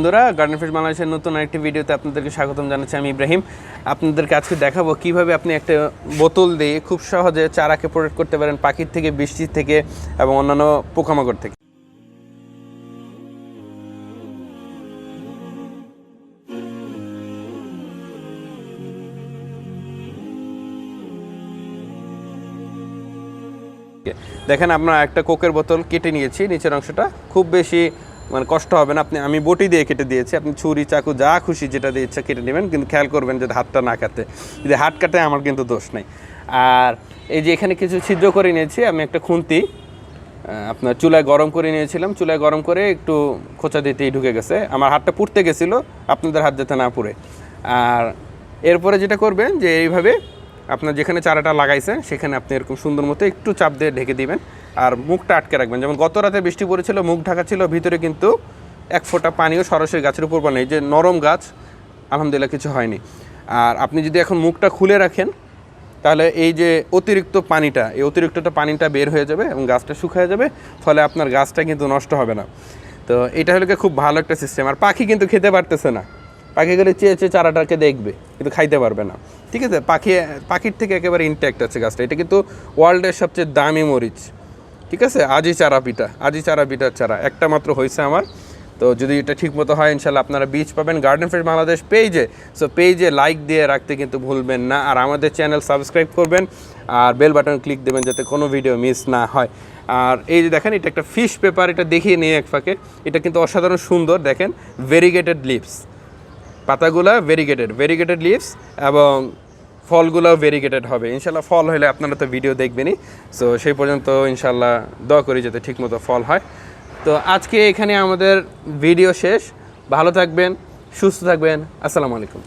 বন্ধুরা garden fish বাংলাদেশের নতুন আরেকটি ভিডিওতে আপনাদেরকে স্বাগতম জানাচ্ছি আমি ইব্রাহিম। আপনাদেরকে আজকে দেখাবো কীভাবে আপনি একটা বোতল দিয়ে খুব সহজে চারাকে প্রোটেক্ট করতে পারেন পাখির থেকে, বৃষ্টির থেকে এবং অন্যান্য পোকামাকড় থেকে। দেখেন আমরা একটা কোকের বোতল কেটে নিয়েছি, নিচের অংশটা। খুব বেশি মানে কষ্ট হবে না। আপনি, আমি বটি দিয়ে কেটে দিয়েছি। আপনি ছুরি, চাকু, যা খুশি যেটা দিয়ে ইচ্ছা কেটে নেবেন। কিন্তু খেয়াল করবেন যে হাতটা না কাটে যদি হাত কাটে, আমার কিন্তু দোষ নাই। আর এই যে এখানে কিছু ছিদ্র করে নিয়েছি। আমি একটা খুন্তি আপনার চুলায় গরম করে নিয়েছিলাম। চুলায় গরম করে একটু খোঁচা দিতেই ঢুকে গেছে। আমার হাতটা পুড়তে গেছিল। আপনাদের হাত যাতে না পুড়ে। আর এরপরে যেটা করবেন যে এইভাবে আপনার যেখানে চারাটা লাগাইছেন, সেখানে আপনি এরকম সুন্দর মতো একটু চাপ দিয়ে ঢেকে দিবেন আর মুখটা আটকে রাখবেন। যেমন গত রাতে বৃষ্টি পড়েছিল, মুখ ঢাকা ছিল, ভিতরে কিন্তু এক ফোঁটা পানিও সরাসরি গাছের উপর পড়ে নেই যে নরম গাছ, আলহামদুলিল্লাহ কিছু হয়নি। আর আপনি যদি এখন মুখটা খুলে রাখেন, তাহলে এই যে অতিরিক্ত পানিটা, এই অতিরিক্তটা পানিটা বের হয়ে যাবে এবং গাছটা শুকিয়ে যাবে, ফলে আপনার গাছটা কিন্তু নষ্ট হবে না। তো এটা হলো খুব ভালো একটা সিস্টেম আর পাখি কিন্তু খেতে পারতেছে না। পাখি গেলে চেয়ে চেয়ে চারাটাকে দেখবে, কিন্তু খাইতে পারবে না। ঠিক আছে? পাখি, পাখির থেকে একেবারে ইনট্যাক্ট আছে গাছটা। এটা কিন্তু ওয়ার্ল্ডের সবচেয়ে দামি মরিচ। ঠিক আছে? আজই চারা পিঠা আজই চারা পিঠার চারা। একটা মাত্র হয়েছে আমার। তো যদি এটা ঠিক মতো হয় ইনশাল্লাহ আপনারা বীজ পাবেন। গার্ডেন ফ্রেশ বাংলাদেশ পেজে সো পেজে লাইক দিয়ে রাখতে কিন্তু ভুলবেন না। আর আমাদের চ্যানেল সাবস্ক্রাইব করবেন। আর বেল বাটন ক্লিক দেবেন যাতে কোনো ভিডিও মিস না হয়। আর এই যে দেখেন, এটা একটা ফিশ পেপার এটা দেখিয়ে নিয়ে এক ফাঁকে। এটা কিন্তু অসাধারণ সুন্দর, দেখেন। ভেরিগেটেড লিপস পাতাগুলো ভেরিগেটেড ভেরিগেটেড লিভস এবং ফলগুলোও ভেরিগেটেড হবে। ইনশাল্লাহ ফল হলে আপনারা তো ভিডিও দেখবেনই। সো সেই পর্যন্ত ইনশাল্লাহ দোয়া করি যাতে ঠিকমতো ফল হয়। তো, আজকে এখানে আমাদের ভিডিও শেষ। ভালো থাকবেন, সুস্থ থাকবেন। আসসালামু আলাইকুম।